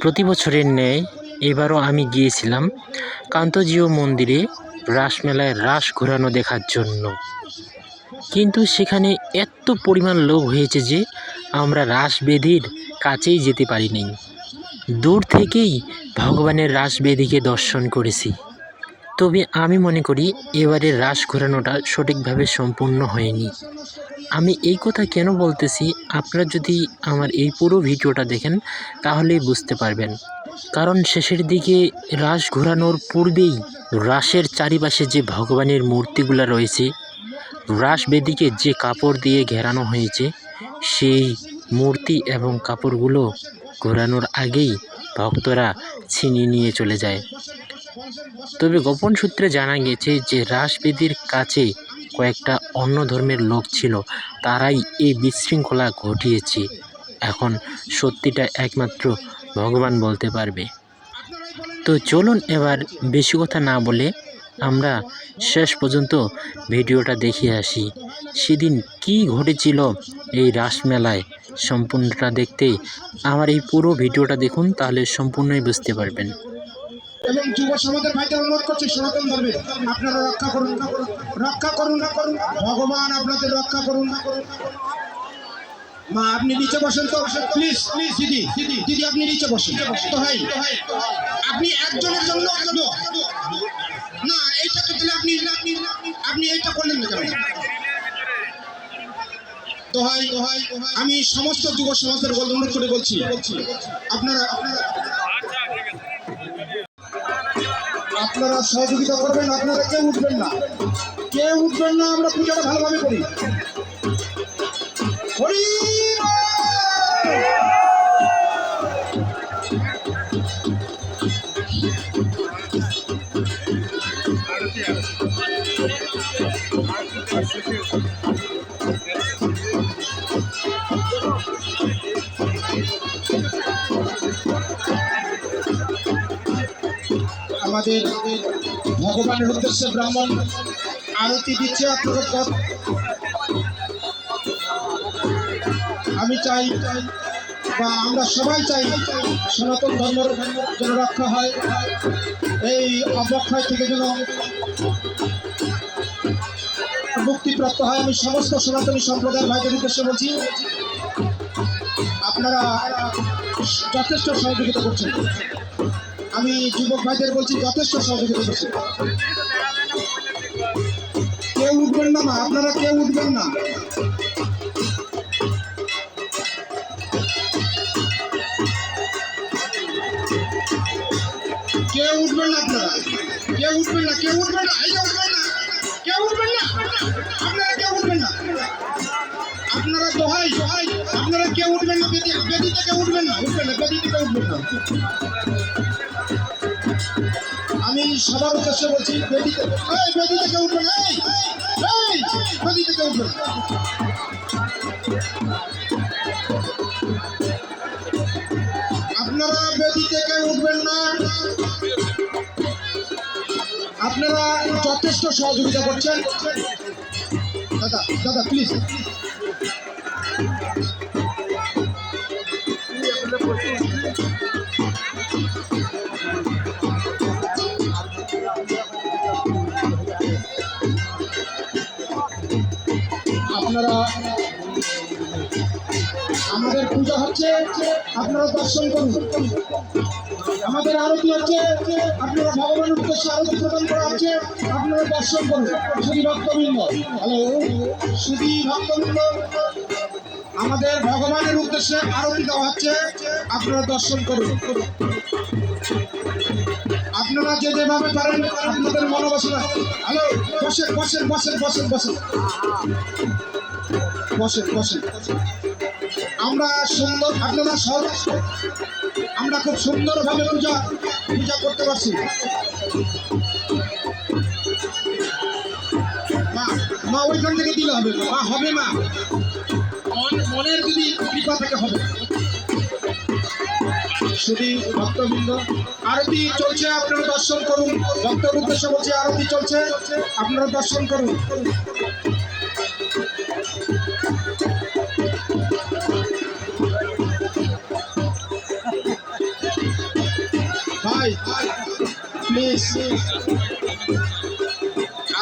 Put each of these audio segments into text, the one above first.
প্রতি বছরের ন্যায় এবারও আমি গিয়েছিলাম কান্তজিউ মন্দিরে রাসমেলায় রাস ঘোরানো দেখার জন্য। কিন্তু সেখানে এত পরিমাণ লোক হয়েছে যে আমরা রাসবেদির কাছেই যেতে পারিনি। দূর থেকেই ভগবানের রাসবেদিকে দর্শন করেছি। তবে আমি মনে করি এবারের রাস ঘোরানোটা সঠিকভাবে সম্পূর্ণ হয়নি। আমি এই কথা কেন বলতেছি? আপনারা যদি আমার এই পুরো ভিডিওটা দেখেন, তাহলেই বুঝতে পারবেন। কারণ শেষের দিকে রাস ঘোরানোর পূর্বেই রাসের চারিপাশে যে ভগবানের মূর্তিগুলো রয়েছে রাসবেদিকে যে কাপড় দিয়ে ঘেরানো হয়েছে, সেই মূর্তি এবং কাপড়গুলো ঘোরানোর আগেই ভক্তরা ছিনিয়ে নিয়ে চলে যায়। তবে গোপন সূত্রে জানা গেছে যে রাসবেদির কাছে কয়েকটা অন্য ধর্মের লোক ছিল, তারাই এই বিশৃঙ্খলা ঘটিয়েছে। এখন সত্যিটা একমাত্র ভগবান বলতে পারবে। তো চলুন এবার বেশি কথা না বলে আমরা শেষ পর্যন্ত ভিডিওটা দেখে আসি। সেদিন কি ঘটেছিল এই রাসমেলায়? সম্পূর্ণটা দেখতে আমার এই পুরো ভিডিওটা দেখুন, তাহলে সম্পূর্ণই বুঝতে পারবেন। এবং যুব সমাজের ভাইদের অনুরোধ করছি, সনাতন ধর্মে আপনারা রক্ষা করুন। রক্ষা করুন। ভগবান আপনাদের রক্ষা করুন। মা, আপনি নিচে বসেন তো। প্লিজ প্লিজ দিদি দিদি আপনি নিচে বসেন। তো আপনি একজনের জন্য না, এইটা তো তাহলে আপনি আপনি এইটা করলেন না হয়। আমি সমস্ত যুব সমাজের অনুরোধ করে বলছি। আপনারা আপনারা আপনারা সহযোগিতা করবেন, আপনারা কেউ উঠবেন না। কেউ উঠবেন না, আমরা পূজাটা ভালোভাবে করি। হরি আমাদের ভগবানের উদ্দেশ্যে ব্রাহ্মণ আরতি দিচ্ছে আপনাদের আমি চাই বা আমরা সবাই চাই সনাতন ধর্মের যেন রক্ষা হয়। এই অবক্ষয় থেকে যেন মুক্তিপ্রাপ্ত হয়। আমি সমস্ত সনাতনী সম্প্রদায়ের ভাইদের উদ্দেশ্যে বলছি, আপনারা যথেষ্ট সহযোগিতা করছেন। আমি যুবক ভাইদের বলছি যথেষ্ট সহযোগিতা করছে কেউ উঠবেন না মা আপনারা কেউ উঠবেন না কেউ উঠবেন না আপনারা কেউ উঠবেন না কেউ উঠবেন না এই যে উঠবেন না কেউ উঠবেন না আপনারা কেউ উঠবেন না আপনারা দোহাই দোহাই আপনারা কেউ উঠবেন না বেদি বেদি থেকে উঠবেন না উঠবেন না বেদি থেকে উঠবেন না আমি সবার উদ্দেশ্যে বলছি বেদিতে এই, বেদি থেকে উঠবেন এই এই বেদি থেকে উঠবেন আপনারা উঠবেন না। আপনারা যথেষ্ট সহযোগিতা করছেন। দাদা দাদা প্লিজ আপনারা, আমাদের পূজা হচ্ছে, আপনারা দর্শন করুন। আমাদের আরতি হচ্ছে, আপনারা ভগবানের উদ্দেশ্যে আরতি প্রদান করা হচ্ছে, আপনারা দর্শন করুন। শুধু ভক্তবৃন্দ, হ্যালো? শুধু ভক্তবৃন্দ, আমাদের ভগবানের উদ্দেশ্যে আরতি দেওয়া হচ্ছে, আপনারা দর্শন করুন। আপনারা যে যেভাবে পারেন, আপনাদের মনোবাসনা। হ্যালো? বসেন বসেন বসেন বসেন বসেন। বসেন বসেন আমরা সুন্দর আপনারা সব আমরা খুব সুন্দরভাবে পূজা পূজা করতে পারছি। মা ওইখান থেকে দিলে হবে। মা হবে মা। মন- মনের যদি কৃপা থেকে, হবে। শুধু ভক্তবৃন্দ। আরতি চলছে, আপনারা দর্শন করুন। ভক্তের উদ্দেশ্যে বলছে, আরতি চলছে। আপনারা দর্শন করুন। ভাই প্লিজ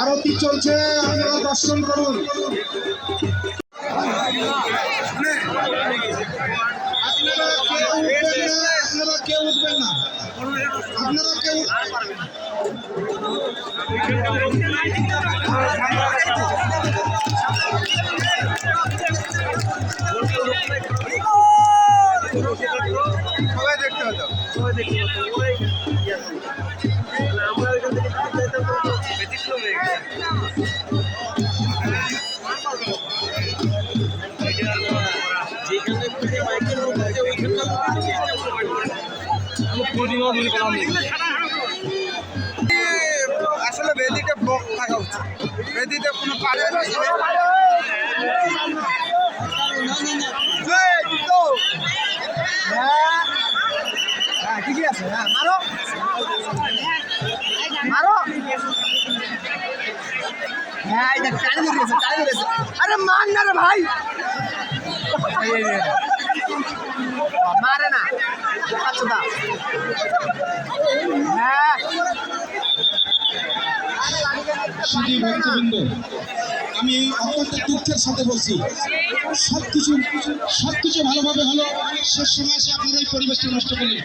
আরতি চলছে আপনারা দর্শন করুন। সবাই দেখতে হতো। সবাই দেখতে হতো ওই আমরা ওইখান থেকে টিকিট চাইতাম ব্যতিক্রম হয়ে যেখানে খুঁজে মাইকেল মধ্যে ওইখানটা আসলে বেদিতে ব্লক থাকা উচিত। বেদিতে কোনো পারে হ্যাঁ ঠিকই আছে হ্যাঁ মারো মারো আরে মান না রে ভাই। মারে না আচ্ছা দা হ্যাঁ আমি অত্যন্ত দুঃখের সাথে বলছি। সব কিছু সব কিছু ভালোভাবে হলো। শেষ সময় এসে আপনারা এই পরিবেশটা নষ্ট করলেন।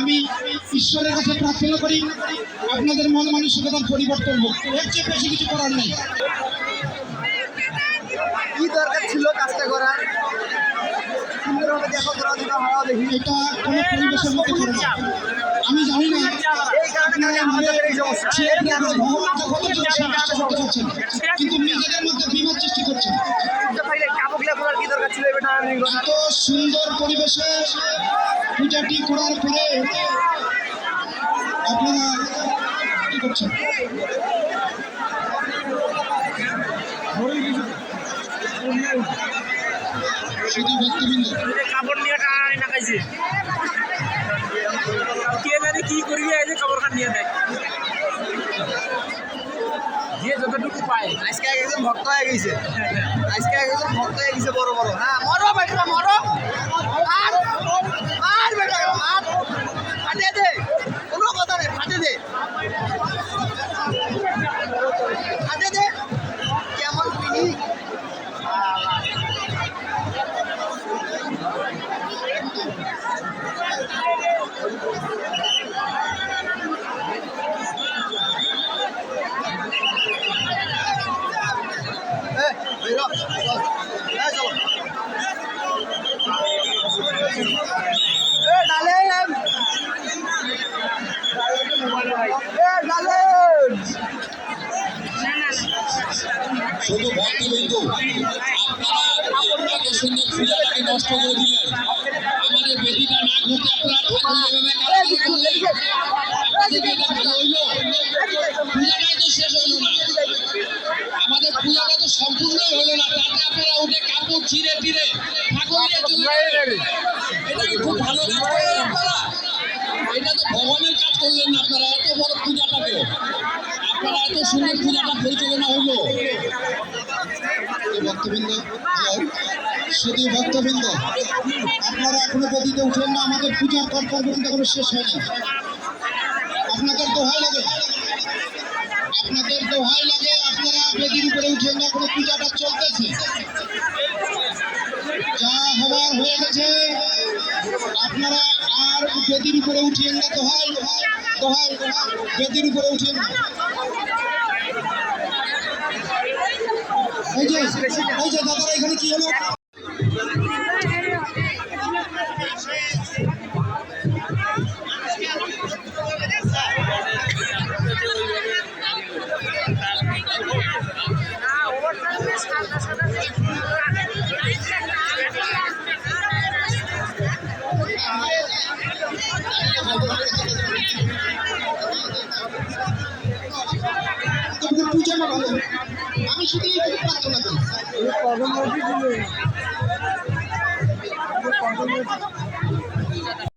আমি ঈশ্বরের কাছে প্রার্থনা করি আপনাদের মন মানসিকতার পরিবর্তন হোক। এর চেয়ে বেশি কিছু করার নেই। কি দরকার ছিল কাজটা করার? সুন্দরভাবে দেখো দুটো হাওয়া দেখি। এটা কোনো পরিবেশের মধ্যে করে না। আমি জানি না। এই কারণে আমাদের এই সমস্যা। কিন্তু নিজেদের মধ্যে বিবাদ সৃষ্টি করছেন কাপড়গুলা করার কি দরকার ছিল এটা আমি এত সুন্দর পরিবেশে পূজাটি করার পরে আপনারা কি করছেন? শুধু ভক্তবৃন্দ। কাপড় নিয়ে কানাই না খাইছে কে জানে কি করবি এই যে খবরখান খান নিয়ে দেয় যে যতটুকু পায়। আজকে একজন ভক্ত হয়ে গেছে। আজকে একজন ভক্ত হয়ে গেছে বড় বড়। হ্যাঁ মরো বেটা মরো। শুধু ভক্তবিন্দু আপনারা সুন্দর পূজাটাকে নষ্ট করে দিলেন। আমাদের বেদিটা না ঘুরতে আপনারা এভাবে করলেন ভগবানের কাজ করলেন আপনারা, এত বড় পূজাটাকে। আপনারা এত সুন্দর পূজাটা পরিচালনা হলো। ভক্তবৃন্দ, শুধু ভক্তবৃন্দ, আপনারা এখনও বেদিতে উঠেন না, আমাদের পূজার কর পর্যন্ত এখনও শেষ হয়নি। আপনাদের দোহাই লাগে। আপনাদের দোহাই লাগে, আপনারা বেদির উপরে উঠেন না, এখনও পূজাটা চলতেছে। যা হওয়ার হয়ে গেছে। আপনারা আর বেদির উপরে উঠিয়েন না, দোহাই দোহাই বেদির উপরে উঠিয়েন এই যে এই যে দাদারা এখানে কি হলো? তোমাদের পূজা না ভালো আমি শুধু প্রার্থনা করি